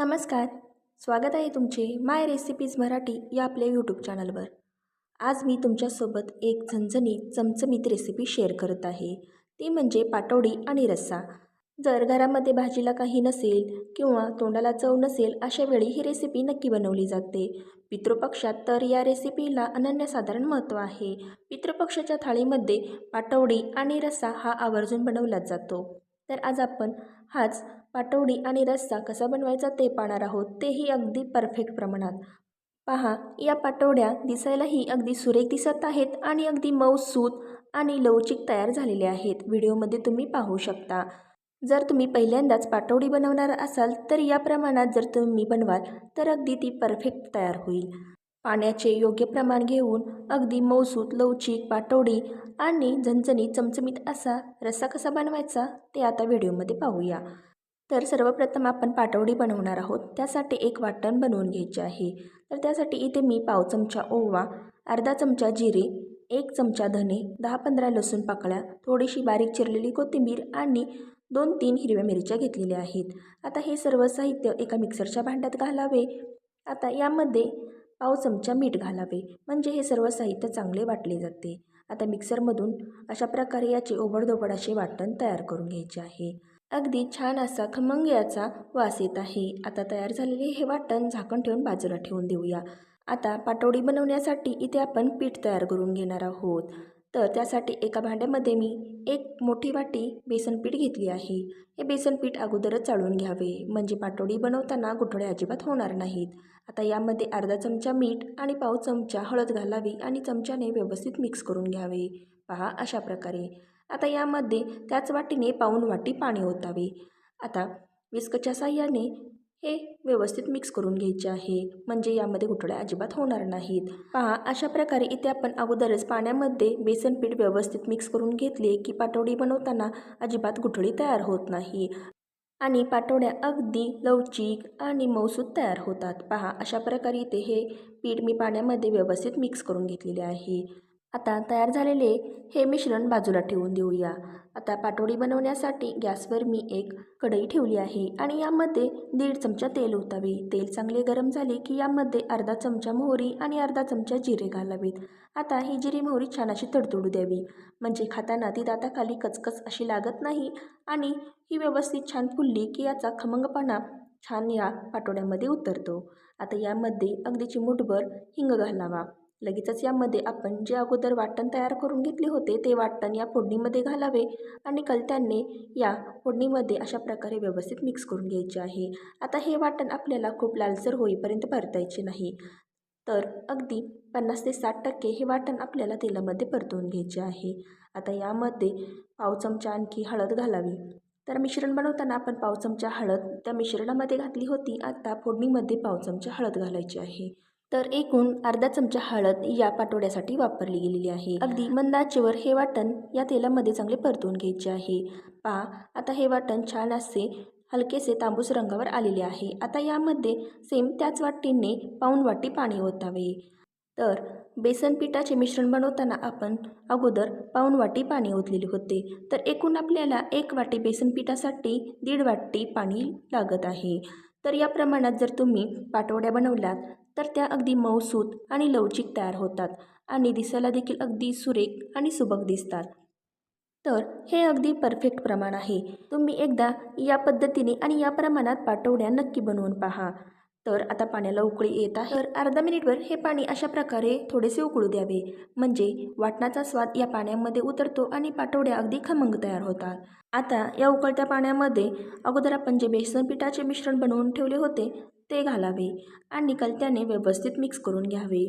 नमस्कार. स्वागत आहे तुमचे माय रेसिपीज मराठी या आपल्या यूट्यूब चॅनलवर आज मी तुमच्यासोबत एक झणझणीत चमचमीत रेसिपी शेअर करत आहे. ती म्हणजे पाटवडी आणि रस्सा. जर घरामध्ये भाजीला काही नसेल किंवा तोंडाला चव नसेल अशा वेळी ही रेसिपी नक्की बनवली जाते. पितृपक्षात तर या रेसिपीला अनन्यसाधारण महत्त्व आहे. पितृपक्षाच्या थाळीमध्ये पाटवडी आणि रस्सा हा आवर्जून बनवला जातो. तर आज आपण हाच पाटवडी आणि रस्सा कसा बनवायचा ते पाहणार आहोत. तेही अगदी परफेक्ट प्रमाणात. पहा या पाटवड्या दिसायलाही अगदी सुरेख दिसत आहेत आणि अगदी मऊसूत आणि लवचिक तयार झालेले आहेत. व्हिडिओमध्ये तुम्ही पाहू शकता. जर तुम्ही पहिल्यांदाच पाटवडी बनवणार असाल तर या प्रमाणात जर तुम्ही बनवाल तर अगदी ती परफेक्ट तयार होईल. पाण्याचे योग्य प्रमाण घेऊन अगदी मौसूत लवचिक पाटवडी आणि झणझणीत चमचमीत असा रस्सा कसा बनवायचा ते आता व्हिडिओमध्ये पाहूया. तर सर्वप्रथम आपण पाटवडी बनवणार आहोत. त्यासाठी एक वाटण बनवून घ्यायचे आहे. तर त्यासाठी इथे मी पाव चमचा ओवा अर्धा चमचा जिरे एक चमचा धने दहा पंधरा लसूण पाकळ्या थोडीशी बारीक चिरलेली कोथिंबीर आणि दोन तीन हिरव्या मिरच्या घेतलेल्या आहेत. आता हे सर्व साहित्य एका मिक्सरच्या भांड्यात घालावे. आता यामध्ये पाव चमचा मीठ घालावे. म्हणजे हे सर्व साहित्य चांगले वाटले जाते. आता मिक्सरमधून अशा प्रकारे याचे ओबडधोबड असे वाटण तयार करून घ्यायचे आहे. अगदी छान असा खमंग याचा वास येत आहे. आता तयार झालेले हे वाटण झाकण ठेवून बाजूला ठेवून देऊया. आता पाटोडी बनवण्यासाठी इथे आपण पीठ तयार करून घेणार आहोत. तर त्यासाठी एका भांड्यामध्ये मी एक मोठी वाटी बेसनपीठ घेतली आहे. हे बेसनपीठ अगोदरच चाळून घ्यावे. म्हणजे पाटोडी बनवताना गुठळे अजिबात होणार नाहीत. आता यामध्ये अर्धा चमचा मीठ आणि पाव चमचा हळद घालावी आणि चमच्याने व्यवस्थित मिक्स करून घ्यावे. पहा अशा प्रकारे. आता यामध्ये त्याच वाटीने पाऊन वाटी पाणी ओतावे. आता विस्कच्या साह्याने हे व्यवस्थित मिक्स करून घ्यायचे आहे. म्हणजे यामध्ये गुठळ्या अजिबात होणार नाहीत. पहा अशा प्रकारे इथे आपण अगोदरच पाण्यामध्ये बेसन पीठ व्यवस्थित मिक्स करून घेतले की पाटोडी बनवताना अजिबात गुठळी तयार होत नाही. आणि पाटोड्या अगदी लवचिक आणि मौसूद तयार होतात. पहा अशा प्रकारे इथे हे पीठ मी पाण्यामध्ये व्यवस्थित मिक्स करून घेतलेले आहे. आता तयार झालेले हे मिश्रण बाजूला ठेवून देऊया. आता पाटोडी बनवण्यासाठी गॅसवर मी एक कढई ठेवली आहे आणि यामध्ये दीड चमचा तेल ओतावे. तेल चांगले गरम झाले की यामध्ये अर्धा चमचा मोहरी आणि अर्धा चमचा जिरे घालावेत. आता ही जिरी मोहरी छान अशी तडतडू द्यावी. म्हणजे खाताना ती दाताखाली कचकच अशी लागत नाही आणि ही व्यवस्थित छान फुलली की याचा खमंगपणा छान या पाटोड्यामध्ये उतरतो. आता यामध्ये अगदी चिमूटभर हिंग घालावा. लगेचच यामध्ये आपण जे अगोदर वाटण तयार करून घेतले होते ते वाटण या फोडणीमध्ये घालावे आणि कलत्याने या फोडणीमध्ये अशा प्रकारे व्यवस्थित मिक्स करून घ्यायचे आहे. आता हे वाटण आपल्याला खूप लालसर होईपर्यंत परतायचे नाही. तर अगदी पन्नास ते साठ टक्के हे वाटण आपल्याला तेलामध्ये परतवून घ्यायचे आहे. आता यामध्ये पाव चमचा आणखी हळद घालावी. तर मिश्रण बनवताना आपण पाव चमचा हळद त्या मिश्रणामध्ये घातली होती. आता फोडणीमध्ये पाव चमचा हळद घालायची आहे. तर एकूण अर्धा चमचा हळद या पाटोड्यासाठी वापरली गेलेली आहे. अगदी मंदाचेवर हे वाटण या तेलामध्ये चांगले परतून घ्यायचे आहे. पहा आता हे वाटण छान असे हलकेसे तांबूस रंगावर आलेले आहे. आता यामध्ये सेम त्याच वाटीने पाऊन वाटी पाणी ओतावे. तर बेसन पिठाचे मिश्रण बनवताना आपण अगोदर पाऊन वाटी पाणी ओतलेले होते. तर एकूण आपल्याला एक वाटी बेसन पिठासाठी दीड वाटी पाणी लागत आहे. तर या प्रमाणात जर तुम्ही पाटवड्या बनवल्यात तर त्या अगदी मऊसूत आणि लवचिक तयार होतात आणि दिसायला देखील अगदी सुरेख आणि सुबक दिसतात. तर हे अगदी परफेक्ट प्रमाण आहे. तुम्ही एकदा या पद्धतीने आणि या प्रमाणात पाटवड्या नक्की बनवून पहा. तर आता पाण्याला उकळी येत आहे. तर अर्धा मिनिटवर हे पाणी अशा प्रकारे थोडेसे उकळू द्यावे. म्हणजे वाटणाचा स्वाद या पाण्यामध्ये उतरतो आणि पाटवड्या अगदी खमंग तयार होतात. आता या उकळत्या पाण्यामध्ये अगोदर आपण जे बेसन पिठाचे मिश्रण बनवून ठेवले होते ते घालावे आणि कलत्याने व्यवस्थित मिक्स करून घ्यावे.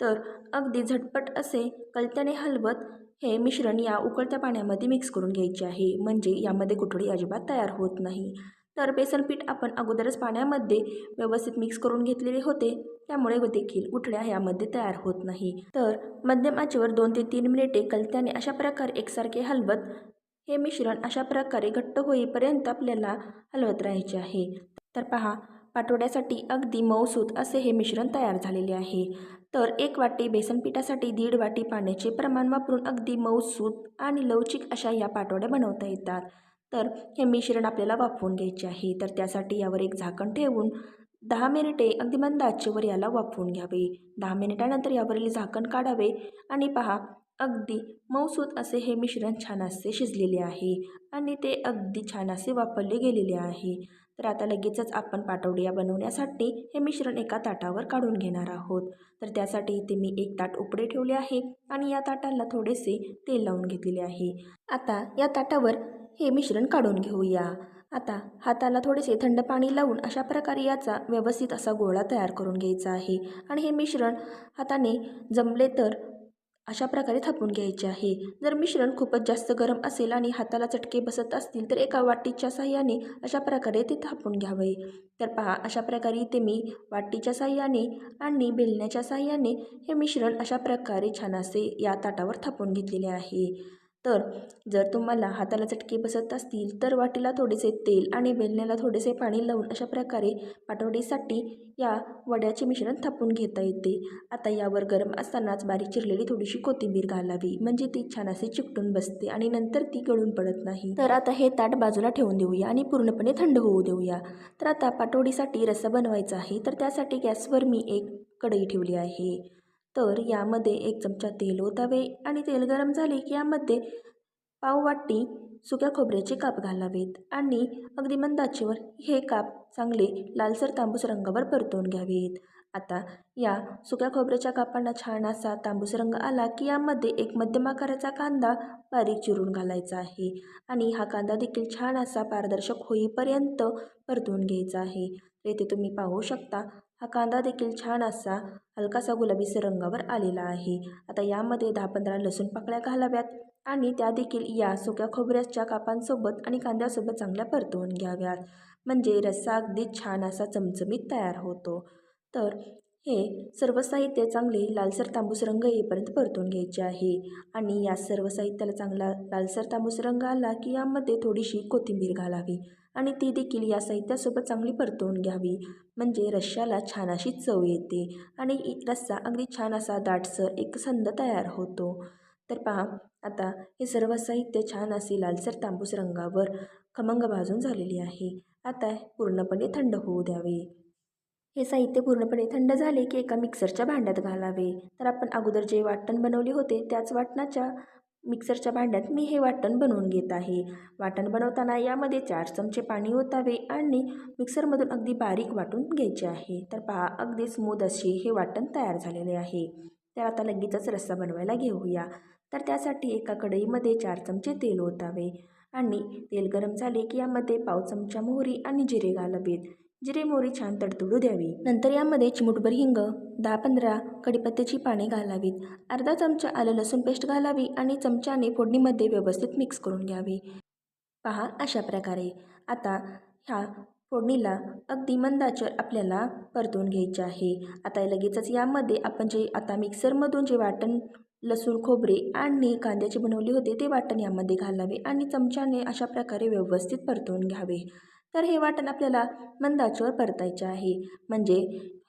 तर अगदी झटपट असे कलत्याने हलवत हे मिश्रण या उकळत्या पाण्यामध्ये मिक्स करून घ्यायचे आहे. म्हणजे यामध्ये गुठळी अजिबात तयार होत नाही. तर बेसनपीठ आपण अगोदरच पाण्यामध्ये व्यवस्थित मिक्स करून घेतलेले होते. त्यामुळे देखील गुठळ्या यामध्ये तयार होत नाही. तर मध्यम आचेवर दोन ते तीन मिनिटे कलत्याने अशा प्रकारे एकसारखे हलवत हे मिश्रण अशा प्रकारे घट्ट होईपर्यंत आपल्याला हलवत राहायचे आहे. तर पहा पाठवड्यासाठी अगदी मऊसूत असे हे मिश्रण तयार झालेले आहे. तर एक वाटी बेसन पिठासाठी दीड वाटी पाण्याचे प्रमाण वापरून अगदी मऊसूत आणि लवचिक अशा या पाटोड्या बनवता येतात. तर हे मिश्रण आपल्याला वाफवून घ्यायचे आहे. तर त्यासाठी यावर एक झाकण ठेवून दहा मिनिटे अगदी मंद आचेवर याला वाफवून घ्यावे. दहा मिनिटानंतर यावरील झाकण काढावे आणि पहा अगदी मऊसूत असे हे मिश्रण छान असे शिजलेले आहे आणि ते अगदी छान असे वापरले गेलेले आहे. तर आता लगेचच आपण पाटवडिया बनवण्यासाठी हे मिश्रण एका ताटावर काढून घेणार आहोत. तर त्यासाठी इथे मी एक ताट उपडे ठेवले आहे आणि या ताटाला थोडेसे तेल लावून घेतलेले आहे. आता या ताटावर हे मिश्रण काढून घेऊया. आता हाताला थोडेसे थंड पाणी लावून अशा प्रकारे याचा व्यवस्थित असा गोळा तयार करून घ्यायचा आहे. आणि हे मिश्रण हाताने जमले तर अशा प्रकारे थापून घ्यायचे आहे. जर मिश्रण खूपच जास्त गरम असेल आणि हाताला चटके बसत असतील तर एका वाटीच्या साह्याने अशा प्रकारे ते थापून घ्यावे. तर पहा अशा प्रकारे इथे मी वाटीच्या साह्याने आणि बेलण्याच्या साह्याने हे मिश्रण अशा प्रकारे छान असे या ताटावर थापून घेतलेले आहे. तर जर तुम्हाला हाताला चटके बसत असतील तर वाटीला थोडेसे तेल आणि बेलण्याला थोडेसे पाणी लावून अशा प्रकारे पाटवडीसाठी या वड्याचे मिश्रण थापून घेता येते. आता यावर गरम असतानाच बारीक चिरलेली थोडीशी कोथिंबीर घालावी. म्हणजे ती छान असे चिकटून बसते आणि नंतर ती गळून पडत नाही. तर आता हे ताट बाजूला ठेवून देऊया आणि पूर्णपणे थंड होऊ देऊया. तर आता पाटवडीसाठी रस्सा बनवायचा आहे. तर त्यासाठी गॅसवर मी एक कढई ठेवली आहे. तर यामध्ये एक चमचा तेल ओतावे आणि तेल गरम झाले की यामध्ये पाववाटी सुक्या खोबऱ्याचे काप घालावेत आणि अगदी मंदाचेवर हे काप चांगले लालसर तांबूस रंगावर परतून घ्यावेत. आता या सुक्या खोबऱ्याच्या कापांना छान असा तांबूस रंग आला की यामध्ये एक मध्यम आकाराचा कांदा बारीक चिरून घालायचा आहे आणि हा कांदा देखील छान असा पारदर्शक होईपर्यंत परतून घ्यायचा आहे. येथे तुम्ही पाहू शकता हा कांदा देखील छान असा हलकासा गुलाबीसर रंगावर आलेला आहे. आता यामध्ये दहा पंधरा लसूण पाकळ्या घालाव्यात आणि त्या देखील या सुक्या खोबऱ्याच्या कापांसोबत आणि कांद्यासोबत चांगल्या परतवून घ्याव्यात. म्हणजे रस्सा अगदी छान असा चमचमीत तयार होतो. तर हे सर्व साहित्य चांगले लालसर तांबूस रंग येईपर्यंत परतून घ्यायचे आहे. आणि या सर्व साहित्याला चांगला लालसर तांबूस रंग आला की यामध्ये थोडीशी कोथिंबीर घालावी. आणि ती देखील या साहित्यासोबत चांगली परतवून घ्यावी. म्हणजे रश्श्याला छान अशी चव येते. आणि रस्सा अगदी छान असा दाटसर एकसंध तयार होतो. तर पहा आता हे सर्व साहित्य छान असे लालसर तांबूस रंगावर खमंग भाजून झालेली आहे. आता पूर्णपणे थंड होऊ द्यावे. हे साहित्य पूर्णपणे थंड झाले की एका मिक्सरच्या भांड्यात घालावे. तर आपण अगोदर जे वाटण बनवले होते त्याच वाटणाच्या मिक्सरच्या भांड्यात मी हे वाटण बनवून घेत आहे. वाटण बनवताना यामध्ये चार चमचे पाणी ओतावे आणि मिक्सरमधून अगदी बारीक वाटून घ्यायचे आहे. तर पहा अगदी स्मूद अशी हे वाटण तयार झालेले आहे. तर आता लगेचच रस्सा बनवायला घेऊया. तर त्यासाठी एका कढईमध्ये चार चमचे तेल ओतावे आणि तेल गरम झाले की यामध्ये पाव चमचा मोहरी आणि जिरे घालावेत. जिरे मोहरी छान तडतडू द्यावी. नंतर यामध्ये चिमुटभर हिंग दहा पंधरा कडीपत्त्याची पाने घालावीत. अर्धा चमचा आलं लसूण पेस्ट घालावी आणि चमच्याने फोडणीमध्ये व्यवस्थित मिक्स करून घ्यावी. पहा अशा प्रकारे. आता ह्या फोडणीला अगदी मंदाचर आपल्याला परतून घ्यायचे आहे. आता लगेचच यामध्ये आपण जे आता मिक्सरमधून जे वाटण लसूण खोबरे आणि कांद्याचे बनवले होते ते वाटण यामध्ये घालावे आणि चमच्याने अशा प्रकारे व्यवस्थित परतून घ्यावे. तर हे वाटण आपल्याला मंदाचीवर परतायचे आहे. म्हणजे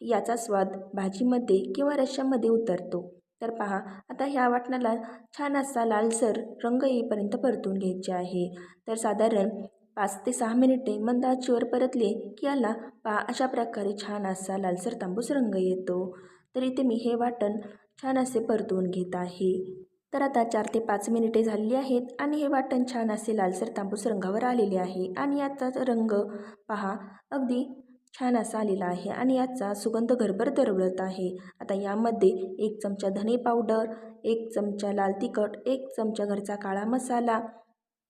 याचा स्वाद भाजीमध्ये किंवा रश्श्यामध्ये उतरतो. तर पहा आता ह्या वाटणाला छान असा लालसर रंग येईपर्यंत परतून घ्यायचे आहे. तर साधारण पाच ते सहा मिनिटे मंद आचेवर परतले की याला पहा अशा प्रकारे छान असा लालसर तांबूस रंग येतो. तर इथे मी हे वाटण छान असे परतवून घेत आहे. तर आता चार ते पाच मिनिटे झालेली आहेत आणि हे वाटण छान असे लालसर तांबूस रंगावर आलेले आहे. आणि याचा रंग पहा अगदी छान असा आलेला आहे आणि याचा सुगंध घरभर दरवळत आहे. आता यामध्ये एक चमचा धने पावडर एक चमचा लाल तिखट एक चमचा घरचा काळा मसाला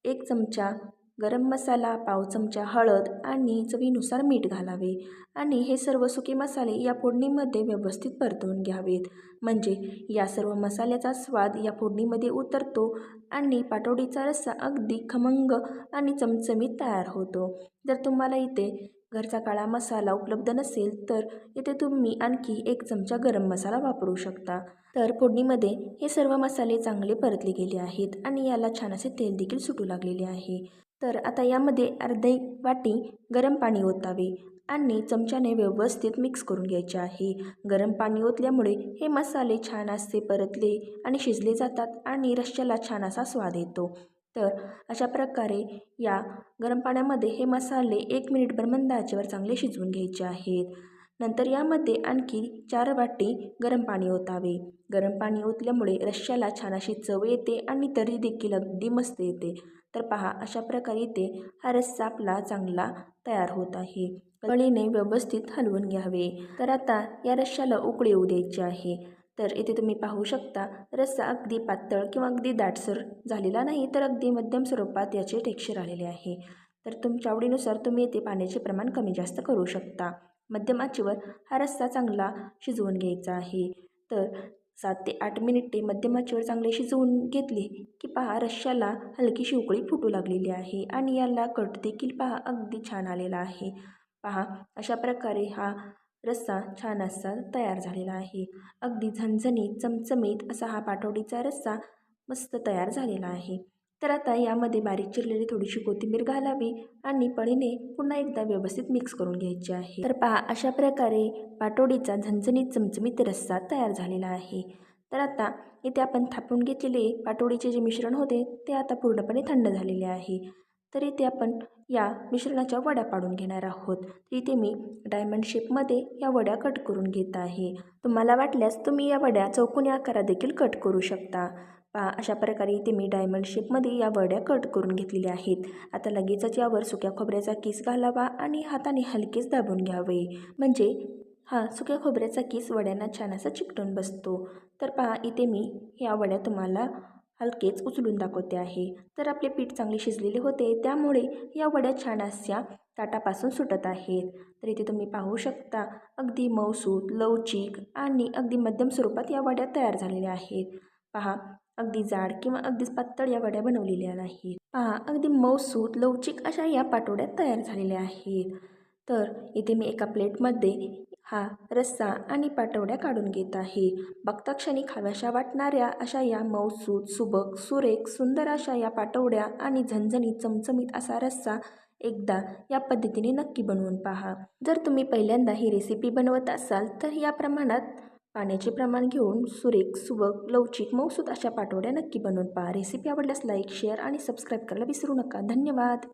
एक चमचा गरम मसाला पाव चमचा हळद आणि चवीनुसार मीठ घालावे आणि हे सर्व सुके मसाले या फोडणीमध्ये व्यवस्थित परतवून घ्यावेत. म्हणजे या सर्व मसाल्याचा स्वाद या फोडणीमध्ये उतरतो आणि पाटोडीचा रस्सा अगदी खमंग आणि चमचमीत तयार होतो. जर तुम्हाला इथे घरचा काळा मसाला उपलब्ध नसेल तर इथे तुम्ही आणखी एक चमचा गरम मसाला वापरू शकता. तर फोडणीमध्ये हे सर्व मसाले चांगले परतले गेले आहेत आणि याला छान असे तेल देखील सुटू लागलेले आहे. तर आता यामध्ये अर्धी वाटी गरम पाणी ओतावे आणि चमच्याने व्यवस्थित मिक्स करून घ्यायचे आहे. गरम पाणी ओतल्यामुळे हे मसाले छान असे परतले आणि शिजले जातात आणि रश्श्याला छान असा स्वाद येतो. तर अशा प्रकारे या गरम पाण्यामध्ये हे मसाले एक मिनिटभर मंद आचेवर चांगले शिजवून घ्यायचे आहेत. नंतर यामध्ये आणखी चार वाटी गरम पाणी ओतावे. गरम पाणी ओतल्यामुळे रश्श्याला छान अशी चव येते आणि तरी देखील अगदी मस्त येते. तर पहा अशा प्रकारे इथे हा रस्सा आपला चांगला तयार होत आहे. कळीने व्यवस्थित हलवून घ्यावे. तर आता या रश्श्याला उकळी येऊ द्यायची आहे. तर इथे तुम्ही पाहू शकता रस्सा अगदी पातळ किंवा अगदी दाटसर झालेला नाही तर अगदी मध्यम स्वरूपात याचे टेक्स्चर आलेले आहे. तर तुमच्या आवडीनुसार तुम्ही येथे पाण्याचे प्रमाण कमी जास्त करू शकता. मध्यम आचेवर हा रस्सा चांगला शिजवून घ्यायचा आहे. तर सात ते आठ मिनिटे मध्यम आचेवर चांगले शिजवून घेतले की पहा रश्श्याला हलकी शिवकळी फुटू लागलेली आहे आणि याला कट देखील पहा अगदी छान आलेला आहे. पहा अशा प्रकारे हा रस्सा छान असा तयार झालेला आहे. अगदी झणझणीत चमचमीत असा हा पाठवडीचा रस्सा मस्त तयार झालेला आहे. तर आता यामध्ये बारीक चिरलेली थोडीशी कोथिंबीर घालावी आणि पळीने पुन्हा एकदा व्यवस्थित मिक्स करून घ्यायची आहे. तर पहा अशा प्रकारे पाटोडीचा झणझणीत चमचमीत रस्सा तयार झालेला आहे. तर आता इथे आपण थापून घेतलेले पाटोडीचे जे मिश्रण होते ते आता पूर्णपणे थंड झालेले आहे. तर इथे आपण या मिश्रणाच्या वड्या पाडून घेणार आहोत. तर इथे मी डायमंड शेपमध्ये या वड्या कट करून घेत आहे. तुम्हाला वाटल्यास तुम्ही या वड्या चौकोनी आकारात देखील कट करू शकता. पहा अशा प्रकारे इथे मी डायमंड शेपमध्ये या वड्या कट करून घेतलेल्या आहेत. आता लगेचच यावर सुक्या खोबऱ्याचा किस घालावा आणि हाताने हलकेच दाबून घ्यावे. म्हणजे हा सुक्या खोबऱ्याचा किस वड्यांना छान असा चिकटून बसतो. तर पहा इथे मी ह्या वड्या तुम्हाला हलकेच उचलून दाखवते आहे. तर आपले पीठ चांगले शिजलेले होते त्यामुळे या वड्या छान अशा ताटापासून सुटत आहेत. तर इथे तुम्ही पाहू शकता अगदी मऊसूत लवचिक आणि अगदी मध्यम स्वरूपात या वड्या तयार झालेल्या आहेत. पहा अगदी जाड किंवा अगदीच पातळ या वड्या बनवलेल्या नाहीत. पहा अगदी मऊसूत लवचिक अशा या पाटोड्या तयार झालेल्या आहेत. तर इथे मी एका प्लेटमध्ये हा रस्सा आणि पाटवड्या काढून घेत आहे. बघता क्षणी खाव्याशा वाटणाऱ्या अशा या मऊसूत सुबक सुरेख सुंदर अशा या पाटवड्या आणि झणझणीत चमचमीत असा रस्सा एकदा या पद्धतीने नक्की बनवून पहा. जर तुम्ही पहिल्यांदा ही रेसिपी बनवत असाल तर या प्रमाणात पाण्याचे प्रमाण घेऊन सुरेख सुबक लवचिक मऊसूत अशा पाठवड्या नक्की बनवून पहा. रेसिपी आवडल्यास लाईक शेअर आणि सबस्क्राईब करायला विसरू नका. धन्यवाद!